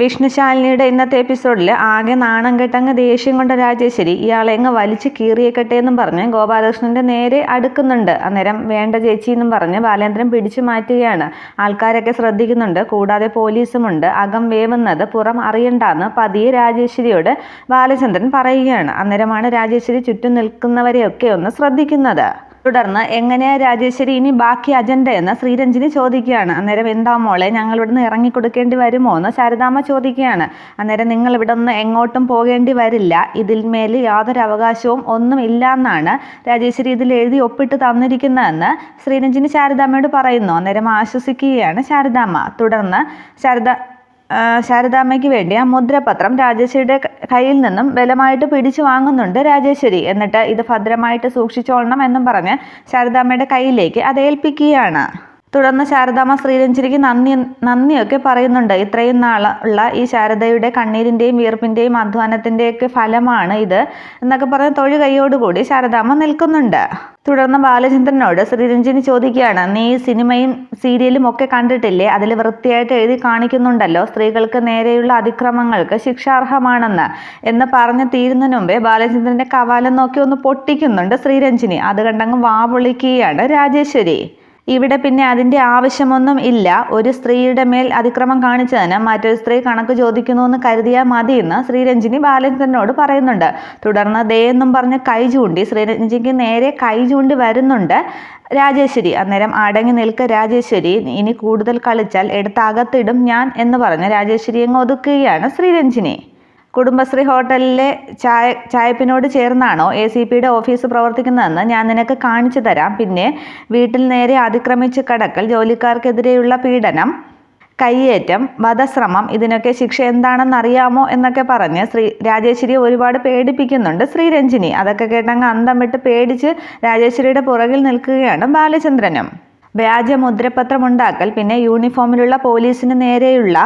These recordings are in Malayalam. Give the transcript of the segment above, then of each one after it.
വിഷ്ണുശാലിനിയുടെ ഇന്നത്തെ എപ്പിസോഡിൽ ആകെ നാണം കെട്ടങ്ങ് ദേഷ്യം കൊണ്ട രാജേശ്വരി ഇയാളെ അങ്ങ് വലിച്ചു കീറിയേക്കട്ടെ എന്നും പറഞ്ഞ് ഗോപാലകൃഷ്ണന്റെ നേരെ അടുക്കുന്നുണ്ട്. അന്നേരം വേണ്ട ചേച്ചി എന്നും പറഞ്ഞ് ബാലേന്ദ്രൻ പിടിച്ചു മാറ്റുകയാണ്. ആൾക്കാരൊക്കെ ശ്രദ്ധിക്കുന്നുണ്ട്. കൂടാതെ പോലീസുമുണ്ട്. അകം വേവുന്നത് പുറം അറിയണ്ടെന്ന് പതിയെ രാജേശ്വരിയോട് ബാലചന്ദ്രൻ പറയുകയാണ്. അന്നേരമാണ് രാജേശ്വരി ചുറ്റും നിൽക്കുന്നവരെയൊക്കെ ഒന്ന് ശ്രദ്ധിക്കുന്നത്. തുടർന്ന് എങ്ങനെയാ രാജേശ്വരി ഇനി ബാക്കി അജണ്ട എന്ന് ശ്രീരഞ്ജിനി ചോദിക്കുകയാണ്. അന്നേരം എന്താ മോളെ ഞങ്ങൾ ഇവിടുന്ന് ഇറങ്ങിക്കൊടുക്കേണ്ടി വരുമോ എന്ന് ശാരദാമ്മ ചോദിക്കുകയാണ്. അന്നേരം നിങ്ങൾ ഇവിടെ നിന്ന് എങ്ങോട്ടും പോകേണ്ടി വരില്ല. ഇതിൽ മേൽ യാതൊരു അവകാശവും ഒന്നും ഇല്ല എന്നാണ് രാജേശ്വരി ഇതിൽ എഴുതി ഒപ്പിട്ട് തന്നിരിക്കുന്നതെന്ന് ശ്രീരഞ്ജിനി ശാരദാമ്മയോട് പറയുന്നു. അന്നേരം ആശ്വസിക്കുകയാണ് ശാരദാമ്മ. തുടർന്ന് ശാരദ ശാരദാമ്മയ്ക്ക് വേണ്ടി ആ മുദ്രപത്രം രാജേശ്വരിയുടെ കയ്യിൽ നിന്നും ബലമായിട്ട് പിടിച്ചു വാങ്ങുന്നുണ്ട് രാജേശ്വരി. എന്നിട്ട് ഇത് ഭദ്രമായിട്ട് സൂക്ഷിച്ചോളണം എന്നും പറഞ്ഞ് ശാരദാമ്മയുടെ കയ്യിലേക്ക് അത് ഏൽപ്പിക്കുകയാണ്. തുടർന്ന് ശാരദാമ ശ്രീരഞ്ജനിക്ക് നന്ദി നന്ദിയൊക്കെ പറയുന്നുണ്ട്. ഇത്രയും നാളുള്ള ഈ ശാരദയുടെ കണ്ണീരിന്റെയും വീർപ്പിന്റെയും അധ്വാനത്തിന്റെയൊക്കെ ഫലമാണ് ഇത് എന്നൊക്കെ പറഞ്ഞ് തൊഴു കൈയോടുകൂടി ശാരദാമ നിൽക്കുന്നുണ്ട്. തുടർന്ന് ബാലചന്ദ്രനോട് ശ്രീരഞ്ജനി ചോദിക്കുകയാണ് നീ സിനിമയും സീരിയലും ഒക്കെ കണ്ടിട്ടില്ലേ? അതിൽ വൃത്തിയായിട്ട് എഴുതി കാണിക്കുന്നുണ്ടല്ലോ. സ്ത്രീകൾക്ക് നേരെയുള്ള അതിക്രമങ്ങൾക്ക് ശിക്ഷാർഹമാണെന്ന്. എന്ന് പറഞ്ഞു തീരുന്നതിന് മുമ്പേ ബാലചന്ദ്രന്റെ കവാലം നോക്കി ഒന്ന് പൊട്ടിക്കുന്നുണ്ട് ശ്രീരഞ്ജിനി. അത് കണ്ടങ്ങ് വാവൊളിക്കുകയാണ് രാജേശ്വരി. ഇവിടെ പിന്നെ അതിന്റെ ആവശ്യമൊന്നും ഇല്ല. ഒരു സ്ത്രീയുടെ മേൽ അതിക്രമം കാണിച്ചതിന് മറ്റൊരു സ്ത്രീ കണക്ക് ചോദിക്കുന്നു എന്ന് കരുതിയാൽ മതി എന്ന് ശ്രീരഞ്ജിനി ബാലചന്ദ്രനോട് പറയുന്നുണ്ട്. തുടർന്ന് ദേ എന്നും പറഞ്ഞ് കൈ ചൂണ്ടി ശ്രീരഞ്ജിനിക്ക് നേരെ കൈ ചൂണ്ടി വരുന്നുണ്ട് രാജേശ്വരി. അന്നേരം അടങ്ങി നിൽക്ക രാജേശ്വരി ഇനി കൂടുതൽ കളിച്ചാൽ എടുത്ത് അകത്തിടും ഞാൻ എന്ന് പറഞ്ഞ് രാജേശ്വരി അങ്ങ് ഒതുക്കുകയാണ് ശ്രീരഞ്ജിനി. കുടുംബശ്രീ ഹോട്ടലിലെ ചായ ചായപ്പിനോട് ചേർന്നാണോ എ സി പിയുടെ ഓഫീസ് പ്രവർത്തിക്കുന്നതെന്ന് ഞാൻ നിനക്ക് കാണിച്ചു തരാം. പിന്നെ വീട്ടിൽ നേരെ അതിക്രമിച്ച് കടക്കൽ ജോലിക്കാർക്കെതിരെയുള്ള പീഡനം കയ്യേറ്റം വധശ്രമം ഇതിനൊക്കെ ശിക്ഷ എന്താണെന്ന് അറിയാമോ എന്നൊക്കെ പറഞ്ഞ് ശ്രീ രാജേശ്വരിയെ ഒരുപാട് പേടിപ്പിക്കുന്നുണ്ട് ശ്രീരഞ്ജിനി. അതൊക്കെ കേട്ടങ്ങ് അന്തം വിട്ട് പേടിച്ച് രാജേശ്വരിയുടെ പുറകിൽ നിൽക്കുകയാണ് ബാലചന്ദ്രനും. വ്യാജ മുദ്രപത്രം ഉണ്ടാക്കൽ പിന്നെ യൂണിഫോമിലുള്ള പോലീസിന് നേരെയുള്ള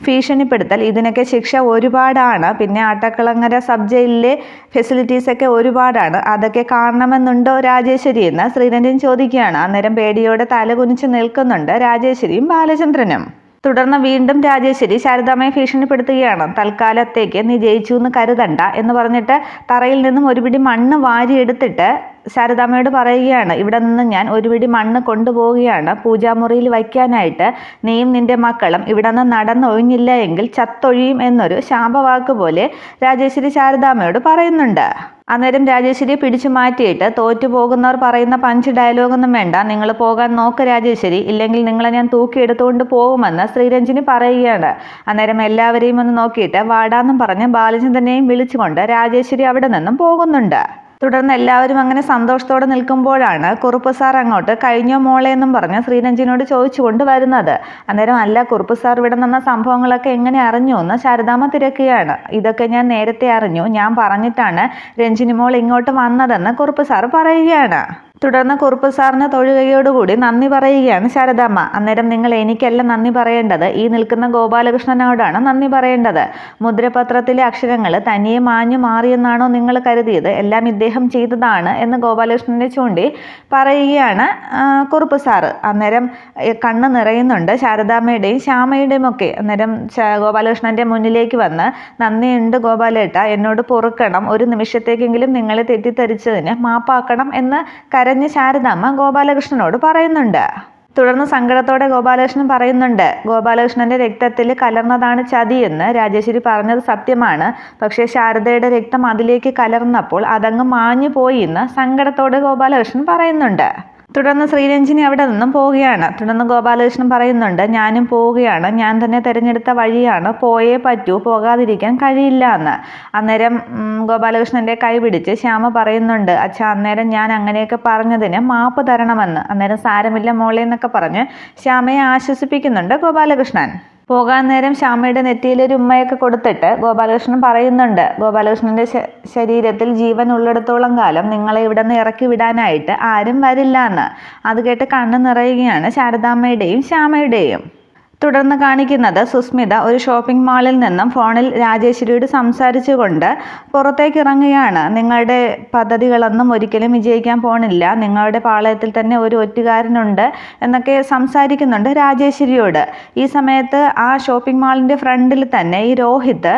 ഭീഷണിപ്പെടുത്തൽ. ഇതിനൊക്കെ ശിക്ഷ ഒരുപാടാണ്. പിന്നെ ആട്ടക്കുളങ്ങര സബ് ജയിലിലെ ഫെസിലിറ്റീസൊക്കെ ഒരുപാടാണ്. അതൊക്കെ കാണണമെന്നുണ്ടോ രാജേശ്വരി എന്ന് ശ്രീരഞ്ജൻ ചോദിക്കുകയാണ്. അന്നേരം പേടിയോടെ തല കുനിച്ച് നിൽക്കുന്നുണ്ട് രാജേശ്വരിയും ബാലചന്ദ്രനും. തുടർന്ന് വീണ്ടും രാജേശ്വരി ശാരദാമ്മയെ ഭീഷണിപ്പെടുത്തുകയാണ്. തൽക്കാലത്തേക്ക് നീ ജയിച്ചു എന്ന് കരുതണ്ട എന്ന് പറഞ്ഞിട്ട് തറയിൽ നിന്നും ഒരുപിടി മണ്ണ് വാരിയെടുത്തിട്ട് ശാരദാമ്മയോട് പറയുകയാണ് ഇവിടെ നിന്ന് ഞാൻ ഒരു പിടി മണ്ണ് കൊണ്ടുപോവുകയാണ്. പൂജാമുറിയിൽ വയ്ക്കാനായിട്ട് നീയും നിന്റെ മക്കളും ഇവിടെ നിന്ന് നടന്നൊഴിഞ്ഞില്ല എങ്കിൽ ചത്തൊഴിയും എന്നൊരു ശാപവാക്ക് പോലെ രാജേശ്വരി ശാരദാമ്മയോട് പറയുന്നുണ്ട്. അന്നേരം രാജേശ്വരിയെ പിടിച്ചു മാറ്റിയിട്ട് തോറ്റു പോകുന്നവർ പറയുന്ന പഞ്ച് ഡയലോഗൊന്നും വേണ്ട. നിങ്ങൾ പോകാൻ നോക്ക് രാജേശ്വരി. ഇല്ലെങ്കിൽ നിങ്ങളെ ഞാൻ തൂക്കിയെടുത്തുകൊണ്ട് പോകുമെന്ന് ശ്രീരഞ്ജിനി പറയുകയാണ്. അന്നേരം എല്ലാവരെയും ഒന്ന് നോക്കിയിട്ട് വാടാന്നും പറഞ്ഞ് ബാലചന്ദ്രനെയും വിളിച്ചുകൊണ്ട് രാജേശ്വരി അവിടെ നിന്നും പോകുന്നുണ്ട്. തുടർന്ന് എല്ലാവരും അങ്ങനെ സന്തോഷത്തോടെ നിൽക്കുമ്പോഴാണ് കുറുപ്പ് സാർ അങ്ങോട്ട് കഴിഞ്ഞോ മോളെ എന്നും പറഞ്ഞ് ശ്രീരഞ്ജിനോട് ചോദിച്ചുകൊണ്ട് വരുന്നത്. അന്നേരം അല്ല കുറുപ്പ് സാർ ഇവിടെ നിന്ന സംഭവങ്ങളൊക്കെ എങ്ങനെ അറിഞ്ഞു? എന്ന് ശാരദാമ്മ തിരക്കുകയാണ്. ഇതൊക്കെ ഞാൻ നേരത്തെ അറിഞ്ഞു. ഞാൻ പറഞ്ഞിട്ടാണ് രഞ്ജിനി മോൾ ഇങ്ങോട്ട് വന്നതെന്ന് കുറുപ്പ് സാർ പറയുകയാണ്. തുടർന്ന് കുറുപ്പ് സാറിന് തൊഴുകയോടുകൂടി നന്ദി പറയുകയാണ് ശാരദാമ്മ. അന്നേരം നിങ്ങൾ എനിക്കല്ല നന്ദി പറയേണ്ടത്. ഈ നിൽക്കുന്ന ഗോപാലകൃഷ്ണനോടാണ് നന്ദി പറയേണ്ടത്. മുദ്രപത്രത്തിലെ അക്ഷരങ്ങൾ തനിയെ മാഞ്ഞു മാറിയെന്നാണോ നിങ്ങൾ കരുതിയത്? എല്ലാം ഇദ്ദേഹം ചെയ്തതാണ് എന്ന് ഗോപാലകൃഷ്ണനെ ചൂണ്ടി പറയുകയാണ് കുറുപ്പ് സാറ് അന്നേരം കണ്ണ് നിറയുന്നുണ്ട് ശാരദാമ്മയുടെയും ശ്യാമയുടെയും ഒക്കെ. അന്നേരം ഗോപാലകൃഷ്ണന്റെ മുന്നിലേക്ക് വന്ന് നന്ദിയുണ്ട് ഗോപാലേട്ട എന്നോട് പൊറുക്കണം. ഒരു നിമിഷത്തേക്കെങ്കിലും നിങ്ങളെ തെറ്റിദ്ധരിച്ചതിന് മാപ്പാക്കണം എന്ന് കരഞ്ഞ് ശാരദാമ്മ ഗോപാലകൃഷ്ണനോട് പറയുന്നുണ്ട്. തുടർന്ന് സങ്കടത്തോടെ ഗോപാലകൃഷ്ണൻ പറയുന്നുണ്ട് ഗോപാലകൃഷ്ണന്റെ രക്തത്തിൽ കലർന്നതാണ് ചതിയെന്ന് രാജേശ്വരി പറഞ്ഞത് സത്യമാണ്. പക്ഷേ ശാരദയുടെ രക്തം അതിലേക്ക് കലർന്നപ്പോൾ അതങ്ങ് മാഞ്ഞു പോയി എന്ന് സങ്കടത്തോടെ ഗോപാലകൃഷ്ണൻ പറയുന്നുണ്ട്. തുടർന്ന് ശ്രീരഞ്ജിനി അവിടെ നിന്നും പോവുകയാണ്. തുടർന്ന് ഗോപാലകൃഷ്ണൻ പറയുന്നുണ്ട് ഞാനും പോവുകയാണ്. ഞാൻ തന്നെ തിരഞ്ഞെടുത്ത വഴിയാണ്. പോയേ പറ്റൂ. പോകാതിരിക്കാൻ കഴിയില്ല എന്ന്. അന്നേരം ഗോപാലകൃഷ്ണന്റെ കൈ പിടിച്ച് ശ്യാമ പറയുന്നുണ്ട് അച്ഛ അന്നേരം ഞാൻ അങ്ങനെയൊക്കെ പറഞ്ഞതിന് മാപ്പ് തരണമെന്ന്. അന്നേരം സാരമില്ല മോളെ എന്നൊക്കെ പറഞ്ഞ് ശ്യാമയെ ആശ്വസിപ്പിക്കുന്നുണ്ട് ഗോപാലകൃഷ്ണൻ. പോകാൻ നേരം ശ്യാമയുടെ നെറ്റിയിൽ ഒരു ഉമ്മയൊക്കെ കൊടുത്തിട്ട് ഗോപാലകൃഷ്ണൻ പറയുന്നുണ്ട് ഗോപാലകൃഷ്ണന്റെ ശരീരത്തിൽ ജീവൻ ഉള്ളിടത്തോളം കാലം നിങ്ങളെ ഇവിടെ നിന്ന് ഇറക്കി വിടാനായിട്ട് ആരും വരില്ല എന്ന്. അത് കേട്ട് കണ്ണ് നിറയുകയാണ് ശാരദാമ്മയുടെയും ശ്യാമയുടെയും. തുടർന്ന് കാണിക്കുന്നത് സുസ്മിത ഒരു ഷോപ്പിംഗ് മാളിൽ നിന്നും ഫോണിൽ രാജേശ്വരിയോട് സംസാരിച്ചുകൊണ്ട് പുറത്തേക്ക് ഇറങ്ങുകയാണ് നിങ്ങളുടെ പദ്ധതികളൊന്നും ഒരിക്കലും വിജയിക്കാൻ പോണില്ല. നിങ്ങളുടെ പാളയത്തിൽ തന്നെ ഒരു ഒറ്റുകാരനുണ്ട് എന്നൊക്കെ സംസാരിക്കുന്നുണ്ട് രാജേശ്വരിയോട്. ഈ സമയത്ത് ആ ഷോപ്പിംഗ് മാളിന്റെ ഫ്രണ്ടിൽ തന്നെ ഈ രോഹിത്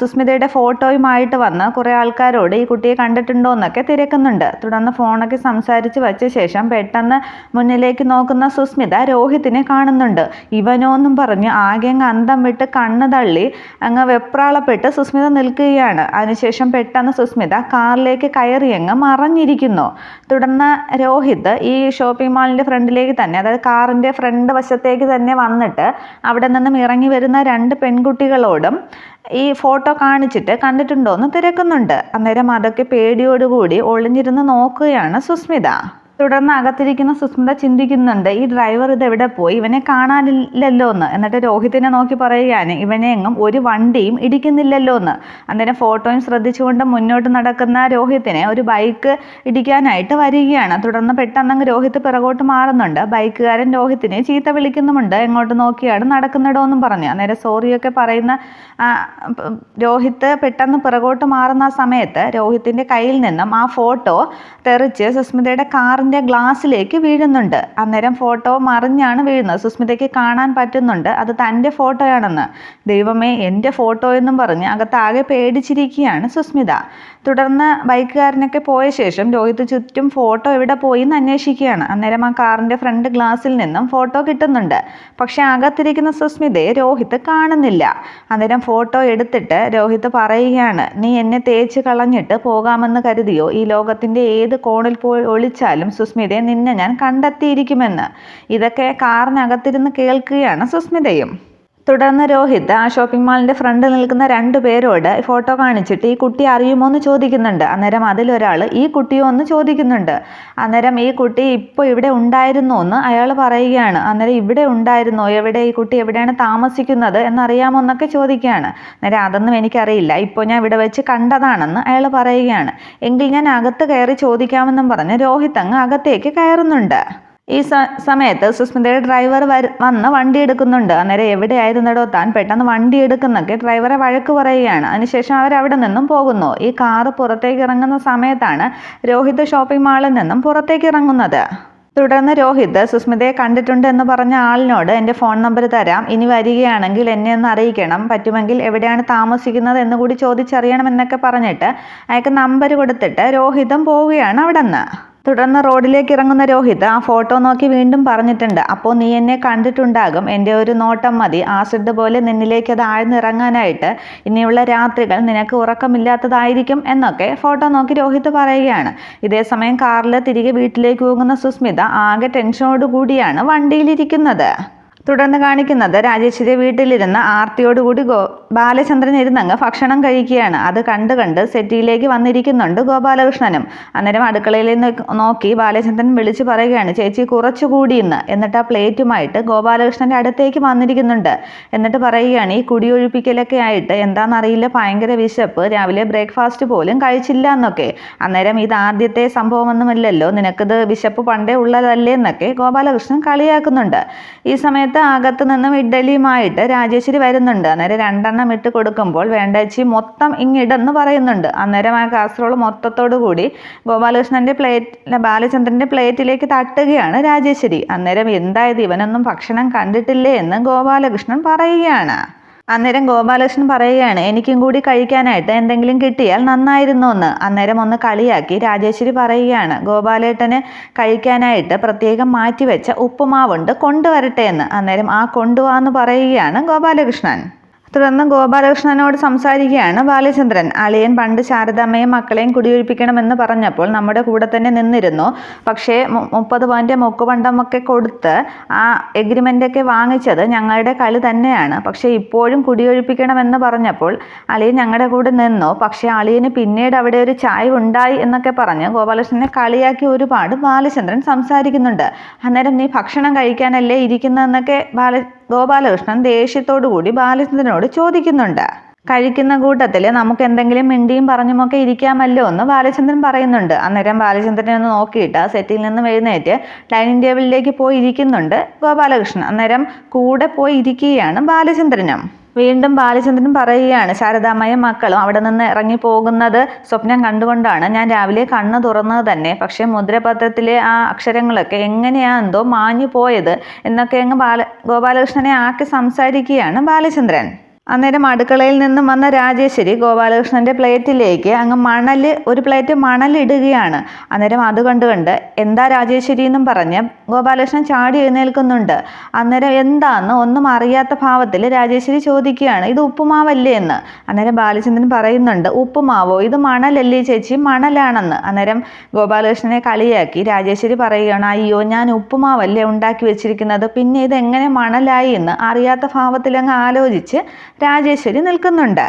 സുസ്മിതയുടെ ഫോട്ടോയുമായിട്ട് വന്ന് കുറേ ആൾക്കാരോട് ഈ കുട്ടിയെ കണ്ടിട്ടുണ്ടോ എന്നൊക്കെ തിരക്കുന്നുണ്ട്. തുടർന്ന് ഫോണൊക്കെ സംസാരിച്ച് വെച്ച ശേഷം പെട്ടെന്ന് മുന്നിലേക്ക് നോക്കുന്ന സുസ്മിത രോഹിത്തിനെ കാണുന്നുണ്ട്. ഇവനോ എന്നും പറഞ്ഞ് ആകെ അങ്ങ് അന്തം വിട്ട് കണ്ണ് തള്ളി അങ്ങ് വെപ്രാളപ്പെട്ട് സുസ്മിത നിൽക്കുകയാണ്. അതിനുശേഷം പെട്ടെന്ന് സുസ്മിത കാറിലേക്ക് കയറി അങ്ങ് മറഞ്ഞിരിക്കുന്നു. തുടർന്ന് രോഹിത് ഈ ഷോപ്പിംഗ് മാളിന്റെ ഫ്രണ്ടിലേക്ക് തന്നെ അതായത് കാറിന്റെ ഫ്രണ്ട് വശത്തേക്ക് തന്നെ വന്നിട്ട് അവിടെ നിന്നും ഇറങ്ങി വരുന്ന രണ്ട് പെൺകുട്ടികളോടും ഈ ഫോട്ടോ കാണിച്ചിട്ട് കണ്ടിട്ടുണ്ടോ എന്ന് തിരക്കുന്നുണ്ട്. അന്നേരം അതൊക്കെ പേടിയോടുകൂടി ഒളിഞ്ഞിരുന്ന് നോക്കുകയാണ് സുസ്മിത. തുടർന്ന് അകത്തിരിക്കുന്ന സുസ്മിത ചിന്തിക്കുന്നുണ്ട് ഈ ഡ്രൈവർ ഇത് എവിടെ പോയി? ഇവനെ കാണാനില്ലല്ലോ എന്ന് എന്നിട്ട് രോഹിത്തിനെ നോക്കി പറയുകയാണ് ഇവനെ എങ്ങും ഒരു വണ്ടിയും ഇടിക്കുന്നില്ലല്ലോ എന്ന് അന്നേരം ഫോട്ടോയും ശ്രദ്ധിച്ചുകൊണ്ട് മുന്നോട്ട് നടക്കുന്ന രോഹിത്തിനെ ഒരു ബൈക്ക് ഇടിക്കാനായിട്ട് വരികയാണ്. തുടർന്ന് പെട്ടെന്ന് രോഹിത് പിറകോട്ട് മാറുന്നുണ്ട്. ബൈക്കുകാരൻ രോഹിത്തിനെ ചീത്ത വിളിക്കുന്നുമുണ്ട്. എങ്ങോട്ട് നോക്കിയാണ് നടക്കുന്നിടോ എന്നും പറഞ്ഞു. അന്നേരം സോറിയൊക്കെ പറയുന്ന രോഹിത്ത് പെട്ടെന്ന് പിറകോട്ട് മാറുന്ന സമയത്ത് രോഹിത്തിന്റെ കയ്യിൽ നിന്നും ആ ഫോട്ടോ തെറിച്ച് സുസ്മിതയുടെ കാറിന്റെ ഗ്ലാസ്സിലേക്ക് വീഴുന്നുണ്ട്. അന്നേരം ഫോട്ടോ മറിഞ്ഞാണ് വീഴുന്നത്. സുസ്മിതയ്ക്ക് കാണാൻ പറ്റുന്നുണ്ട്. അത് തന്റെ ഫോട്ടോയാണെന്ന്. ദൈവമേ എന്റെ ഫോട്ടോ എന്നും പറഞ്ഞ് അകത്താകെ പേടിച്ചിരിക്കുകയാണ് സുസ്മിത. തുടർന്ന് ബൈക്കുകാരനൊക്കെ പോയ ശേഷം രോഹിത് ചുറ്റും ഫോട്ടോ എവിടെ പോയി എന്ന് അന്വേഷിക്കുകയാണ്. അന്നേരം ആ കാറിന്റെ ഫ്രണ്ട് ഗ്ലാസ്സിൽ നിന്നും ഫോട്ടോ കിട്ടുന്നുണ്ട്. പക്ഷേ അകത്തിരിക്കുന്ന സുസ്മിതയെ രോഹിത് കാണുന്നില്ല. അന്നേരം ഫോട്ടോ എടുത്തിട്ട് രോഹിത് പറയുകയാണ് നീ എന്നെ തേച്ച് കളഞ്ഞിട്ട് പോകാമെന്ന് കരുതിയോ? ഈ ലോകത്തിന്റെ ഏത് കോണിൽ പോയി ഒളിച്ചാലും സുസ്മിതയെ നിന്നെ ഞാൻ കണ്ടെത്തിയിരിക്കുമെന്ന്. ഇതൊക്കെ കാറിനകത്തിരുന്ന് കേൾക്കുകയാണ് സുസ്മിതയും. തുടർന്ന് രോഹിത് ആ ഷോപ്പിംഗ് മാളിന്റെ ഫ്രണ്ട് നിൽക്കുന്ന രണ്ട് പേരോട് ഫോട്ടോ കാണിച്ചിട്ട് ഈ കുട്ടി അറിയുമോ എന്ന് ചോദിക്കുന്നുണ്ട്. അന്നേരം അതിലൊരാൾ ഈ കുട്ടിയോ? എന്ന് ചോദിക്കുന്നുണ്ട്. അന്നേരം ഈ കുട്ടി ഇപ്പോൾ ഇവിടെ ഉണ്ടായിരുന്നോ? എന്ന് അയാൾ പറയുകയാണ്. അന്നേരം ഇവിടെ ഉണ്ടായിരുന്നോ? എവിടെ? ഈ കുട്ടി എവിടെയാണ് താമസിക്കുന്നത് എന്നറിയാമോ? എന്നൊക്കെ ചോദിക്കുകയാണ്. അന്നേരം അതൊന്നും എനിക്കറിയില്ല. ഇപ്പോൾ ഞാൻ ഇവിടെ വെച്ച് കണ്ടതാണെന്ന് അയാൾ പറയുകയാണ്. എങ്കിൽ ഞാൻ അകത്ത് കയറി ചോദിക്കാമെന്നും പറഞ്ഞ് രോഹിത് അങ്ങ് അകത്തേക്ക് കയറുന്നുണ്ട്. ഈ സമയത്ത് സുസ്മിതയുടെ ഡ്രൈവർ വന്ന് വണ്ടി എടുക്കുന്നുണ്ട്. അന്നേരം എവിടെയായിരുന്നടോ താൻ പെട്ടെന്ന് വണ്ടി എടുക്കുന്നൊക്കെ ഡ്രൈവറെ വഴക്ക് പറയുകയാണ്. അതിനുശേഷം അവർ അവിടെ നിന്നും പോകുന്നു. ഈ കാറ് പുറത്തേക്ക് ഇറങ്ങുന്ന സമയത്താണ് രോഹിത് ഷോപ്പിംഗ് മാളിൽ നിന്നും പുറത്തേക്ക് ഇറങ്ങുന്നത്. തുടർന്ന് രോഹിത് സുസ്മിതയെ കണ്ടിട്ടുണ്ട് എന്ന് പറഞ്ഞ ആളിനോട് എന്റെ ഫോൺ നമ്പർ തരാം. ഇനി വരികയാണെങ്കിൽ എന്നെ ഒന്ന് അറിയിക്കണം. പറ്റുമെങ്കിൽ എവിടെയാണ് താമസിക്കുന്നത് എന്ന് കൂടി ചോദിച്ചറിയണം എന്നൊക്കെ പറഞ്ഞിട്ട് അയാൾക്ക് നമ്പർ കൊടുത്തിട്ട് രോഹിതം പോവുകയാണ് അവിടെ നിന്ന് തുടർന്ന് റോഡിലേക്ക് ഇറങ്ങുന്ന രോഹിത് ആ ഫോട്ടോ നോക്കി വീണ്ടും പറഞ്ഞിട്ടുണ്ട് അപ്പോൾ നീ എന്നെ കണ്ടിട്ടുണ്ടാകും. എന്റെ ഒരു നോട്ടം മതി. ആസിഡ് പോലെ നിന്നിലേക്ക് അത് ആഴ്ന്നിറങ്ങാനായിട്ട് ഇനിയുള്ള രാത്രികൾ നിനക്ക് ഉറക്കമില്ലാത്തതായിരിക്കും എന്നൊക്കെ ഫോട്ടോ നോക്കി രോഹിത് പറയുകയാണ്. ഇതേസമയം കാറിൽ തിരികെ വീട്ടിലേക്ക് പോകുന്ന സുസ്മിത ആകെ ടെൻഷനോടുകൂടിയാണ് വണ്ടിയിലിരിക്കുന്നത്. തുടർന്ന് കാണിക്കുന്നത് രാജേശ്വരി വീട്ടിലിരുന്ന് ആർത്തിയോടുകൂടി ഗോ ബാലചന്ദ്രൻ ഇരുന്നങ്ങ് ഭക്ഷണം കഴിക്കുകയാണ്. അത് കണ്ട് കണ്ട് സെറ്റിയിലേക്ക് വന്നിരിക്കുന്നുണ്ട് ഗോപാലകൃഷ്ണനും. അന്നേരം അടുക്കളയിൽ നിന്ന് നോക്കി ബാലചന്ദ്രൻ വിളിച്ചു പറയുകയാണ് ചേച്ചി കുറച്ചുകൂടി ഇന്ന്. എന്നിട്ട് ആ പ്ലേറ്റുമായിട്ട് ഗോപാലകൃഷ്ണന്റെ അടുത്തേക്ക് വന്നിരിക്കുന്നുണ്ട്. എന്നിട്ട് പറയുകയാണ് ഈ കുടിയൊഴിപ്പിക്കലൊക്കെ ആയിട്ട് എന്താണെന്നറിയില്ല ഭയങ്കര വിശപ്പ് രാവിലെ ബ്രേക്ക്ഫാസ്റ്റ് പോലും കഴിച്ചില്ല എന്നൊക്കെ. അന്നേരം ഇത് ആദ്യത്തെ സംഭവമൊന്നുമില്ലല്ലോ നിനക്കിത് വിശപ്പ് പണ്ടേ ഉള്ളതല്ലേ എന്നൊക്കെ ഗോപാലകൃഷ്ണൻ കളിയാക്കുന്നുണ്ട്. ഈ സമയത്ത് സമയത്ത് അകത്ത് നിന്നും ഇഡ്ഡലിയുമായിട്ട് രാജേശ്വരി വരുന്നുണ്ട്. അന്നേരം രണ്ടെണ്ണം ഇട്ട് കൊടുക്കുമ്പോൾ വേണ്ടാച്ചി മൊത്തം ഇങ്ങിടെന്ന് പറയുന്നുണ്ട്. അന്നേരം ആ കാസറോൾ മൊത്തത്തോടു കൂടി ഗോപാലകൃഷ്ണന്റെ പ്ലേറ്റ് ബാലചന്ദ്രന്റെ പ്ലേറ്റിലേക്ക് തട്ടുകയാണ് രാജേശ്വരി. അന്നേരം എന്തായത് ഇവനൊന്നും ഭക്ഷണം കണ്ടിട്ടില്ലേ എന്ന് ഗോപാലകൃഷ്ണൻ പറയുകയാണ്. അന്നേരം ഗോപാലകൃഷ്ണൻ പറയുകയാണ് എനിക്കും കൂടി കഴിക്കാനായിട്ട് എന്തെങ്കിലും കിട്ടിയാൽ നന്നായിരുന്നു എന്ന് അന്നേരം ഒന്ന് കളിയാക്കി രാജേശ്വരി പറയുകയാണ് ഗോപാലേട്ടന് കഴിക്കാനായിട്ട് പ്രത്യേകം മാറ്റിവെച്ച ഉപ്പുമാവുണ്ട് കൊണ്ടുവരട്ടെ എന്ന് അന്നേരം ആ കൊണ്ടുവാന്ന് പറയുകയാണ് ഗോപാലകൃഷ്ണൻ. തുടർന്ന് ഗോപാലകൃഷ്ണനോട് സംസാരിക്കുകയാണ് ബാലചന്ദ്രൻ. അളിയൻ പണ്ട് ശാരദാമ്മയും മക്കളെയും കുടിയൊഴിപ്പിക്കണമെന്ന് പറഞ്ഞപ്പോൾ നമ്മുടെ കൂടെ തന്നെ നിന്നിരുന്നു. പക്ഷേ മുപ്പത് പോയിന്റ് മുക്കുപണ്ടമൊക്കെ കൊടുത്ത് ആ എഗ്രിമെന്റൊക്കെ വാങ്ങിച്ചത് ഞങ്ങളുടെ കളി തന്നെയാണ്. പക്ഷേ ഇപ്പോഴും കുടിയൊഴിപ്പിക്കണമെന്ന് പറഞ്ഞപ്പോൾ അളിയൻ ഞങ്ങളുടെ കൂടെ നിന്നു. പക്ഷേ അളിയന് പിന്നീട് അവിടെ ഒരു ചായ ഉണ്ടായി എന്നൊക്കെ പറഞ്ഞ് ഗോപാലകൃഷ്ണനെ കളിയാക്കി ഒരുപാട് ബാലചന്ദ്രൻ സംസാരിക്കുന്നുണ്ട്. അന്നേരം നീ ഭക്ഷണം കഴിക്കാനല്ലേ ഇരിക്കുന്നതെന്നൊക്കെ ബാല ഗോപാലകൃഷ്ണൻ ദേഷ്യത്തോടു കൂടി ബാലചന്ദ്രനോട് ചോദിക്കുന്നുണ്ട്. കഴിക്കുന്ന കൂട്ടത്തിൽ നമുക്ക് എന്തെങ്കിലും മിണ്ടിയും പറഞ്ഞുമൊക്കെ ഇരിക്കാമല്ലോ എന്ന് ബാലചന്ദ്രൻ പറയുന്നുണ്ട്. അന്നേരം ബാലചന്ദ്രനെ ഒന്ന് നോക്കിയിട്ട് ആ സെറ്റിൽ നിന്ന് എഴുന്നേറ്റ് ഡൈനിങ് ടേബിളിലേക്ക് പോയി ഇരിക്കുന്നുണ്ട് ഗോപാലകൃഷ്ണൻ. അന്നേരം കൂടെ പോയി ഇരിക്കുകയാണ് ബാലചന്ദ്രനും. വീണ്ടും ബാലചന്ദ്രൻ പറയുകയാണ് ശാരദാമ്മയും മക്കളും അവിടെ നിന്ന് ഇറങ്ങി പോകുന്നത് സ്വപ്നം കണ്ടുകൊണ്ടാണ്. ഞാൻ രാവിലെ കണ്ണ് തുറന്നത് തന്നെ. പക്ഷേ മുദ്രപത്രത്തിലെ ആ അക്ഷരങ്ങളൊക്കെ എങ്ങനെയാ എന്തോ മാഞ്ഞു പോയത് എന്നൊക്കെ അങ്ങ് ബാല ഗോപാലകൃഷ്ണനെ ആക്കി സംസാരിക്കുകയാണ് ബാലചന്ദ്രൻ. അന്നേരം അടുക്കളയിൽ നിന്നും വന്ന രാജേശ്വരി ഗോപാലകൃഷ്ണന്റെ പ്ലേറ്റിലേക്ക് അങ്ങ് മണൽ ഒരു പ്ലേറ്റ് മണൽ ഇടുകയാണ് അന്നേരം അത് കണ്ട് കണ്ട് എന്താ രാജേശ്വരി എന്നും പറഞ്ഞ് ഗോപാലകൃഷ്ണൻ ചാടി എഴുന്നേൽക്കുന്നുണ്ട്. അന്നേരം എന്താന്ന് ഒന്നും അറിയാത്ത ഭാവത്തിൽ രാജേശ്വരി ചോദിക്കുകയാണ് ഇത് ഉപ്പുമാവല്ലേ എന്ന്? അന്നേരം ബാലചന്ദ്രൻ പറയുന്നുണ്ട് ഉപ്പുമാവോ? ഇത് മണലല്ലേ ചേച്ചി? മണലാണെന്ന്. അന്നേരം ഗോപാലകൃഷ്ണനെ കളിയാക്കി രാജേശ്വരി പറയുകയാണ് അയ്യോ ഞാൻ ഉപ്പുമാവല്ലേ ഉണ്ടാക്കി വെച്ചിരിക്കുന്നത്? പിന്നെ ഇത് എങ്ങനെ മണലായി എന്ന് അറിയാത്ത ഭാവത്തിൽ അങ്ങ് ആലോചിച്ച് രാജേശ്വരി നിൽക്കുന്നുണ്ട്.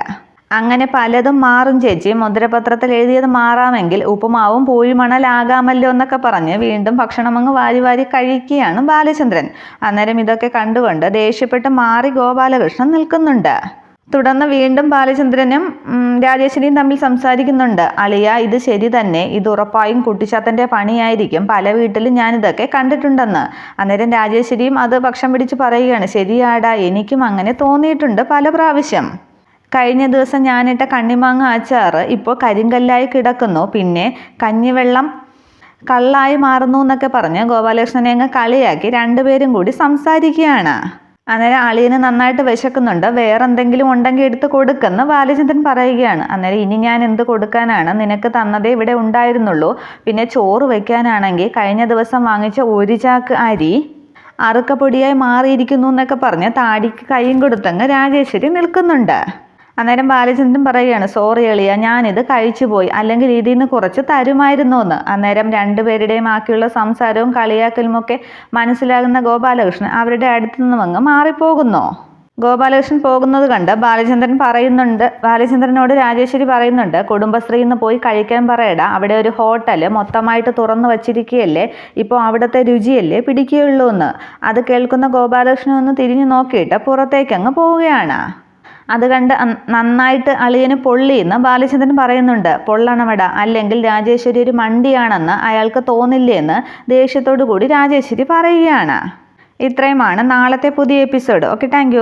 അങ്ങനെ പലതും മാറും ചേച്ചി. മുദ്രപത്രത്തിൽ എഴുതിയത് മാറാമെങ്കിൽ ഉപ്പുമാവും പൂഴിമണലാകാമല്ലോ എന്നൊക്കെ പറഞ്ഞ് വീണ്ടും ഭക്ഷണം അങ്ങ് വാരി വാരി കഴിക്കുകയാണ് ബാലചന്ദ്രൻ. അന്നേരം ഇതൊക്കെ കണ്ടുകൊണ്ട് ദേഷ്യപ്പെട്ട് മാറി ഗോപാലകൃഷ്ണൻ നിൽക്കുന്നുണ്ട്. തുടർന്ന് വീണ്ടും ബാലചന്ദ്രനും രാജേശ്വരിയും തമ്മിൽ സംസാരിക്കുന്നുണ്ട്. അളിയ ഇത് ശരി തന്നെ. ഇത് ഉറപ്പായും കുട്ടിച്ചാത്തന്റെ പണിയായിരിക്കും. പല വീട്ടിലും ഞാനിതൊക്കെ കണ്ടിട്ടുണ്ടെന്ന്. അന്നേരം രാജേശ്വരിയും അത് പക്ഷം പിടിച്ച് പറയുകയാണ്. ശരിയാടാ എനിക്കും അങ്ങനെ തോന്നിയിട്ടുണ്ട് പല പ്രാവശ്യം. കഴിഞ്ഞ ദിവസം ഞാനിട്ട കണ്ണിമാങ്ങ അച്ചാർ ഇപ്പോൾ കരിങ്കല്ലായി കിടക്കുന്നു. പിന്നെ കഞ്ഞിവെള്ളം കള്ളായി മാറുന്നു എന്നൊക്കെ പറഞ്ഞ് ഗോപാലകൃഷ്ണനെ അങ്ങ് കളിയാക്കി രണ്ടുപേരും കൂടി സംസാരിക്കുകയാണ്. അന്നേരം അളിയന് നന്നായിട്ട് വിശക്കുന്നുണ്ട്. വേറെ എന്തെങ്കിലും ഉണ്ടെങ്കിൽ എടുത്ത് കൊടുക്കെന്ന് ബാലചന്ദ്രൻ പറയുകയാണ്. അന്നേരം ഇനി ഞാൻ എന്ത് കൊടുക്കാനാണ്? നിനക്ക് തന്നതേ ഇവിടെ ഉണ്ടായിരുന്നുള്ളൂ. പിന്നെ ചോറ് വയ്ക്കാനാണെങ്കിൽ കഴിഞ്ഞ ദിവസം വാങ്ങിച്ച ഒരു ചാക്ക് അരി അറുക്കപ്പൊടിയായി മാറിയിരിക്കുന്നു എന്നൊക്കെ പറഞ്ഞ് താടിക്ക് കൈയും കൊടുത്തങ്ങ് രാജേശ്വരി നിൽക്കുന്നുണ്ട്. അന്നേരം ബാലചന്ദ്രൻ പറയുകയാണ് സോറി എളിയ ഞാനിത് കഴിച്ചു പോയി അല്ലെങ്കിൽ ഇതിൽ നിന്ന് കുറച്ച് തരുമായിരുന്നു എന്ന് അന്നേരം രണ്ടുപേരുടെയും ആക്കിയുള്ള സംസാരവും കളിയാക്കലും ഒക്കെ മനസ്സിലാകുന്ന ഗോപാലകൃഷ്ണൻ അവരുടെ അടുത്തു നിന്നും അങ്ങ് മാറിപ്പോകുന്നോ. ഗോപാലകൃഷ്ണൻ പോകുന്നത് കണ്ട് ബാലചന്ദ്രൻ പറയുന്നുണ്ട് ബാലചന്ദ്രനോട് രാജേശ്വരി പറയുന്നുണ്ട് കുടുംബശ്രീയിൽ നിന്ന് പോയി കഴിക്കാൻ പറയടാ. അവിടെ ഒരു ഹോട്ടൽ മൊത്തമായിട്ട് തുറന്നു വച്ചിരിക്കുകയല്ലേ? ഇപ്പോൾ അവിടുത്തെ രുചിയല്ലേ പിടിക്കുകയുള്ളൂ എന്ന് അത് കേൾക്കുന്ന ഗോപാലകൃഷ്ണൻ ഒന്ന് തിരിഞ്ഞു നോക്കിയിട്ട് പുറത്തേക്ക് അങ്ങ് പോവുകയാണ്. അത് കണ്ട് നന്നായിട്ട് അളിയന് പൊള്ളിയെന്ന് ബാലചന്ദ്രൻ പറയുന്നുണ്ട്. പൊള്ളണമട അല്ലെങ്കിൽ രാജേശ്വരി ഒരു മണ്ടിയാണെന്ന് അയാൾക്ക് തോന്നില്ലേന്ന് ദേഷ്യത്തോടു കൂടി രാജേശ്വരി പറയുകയാണ്. ഇത്രയുമാണ് നാളത്തെ പുതിയ എപ്പിസോഡ്. Okay thank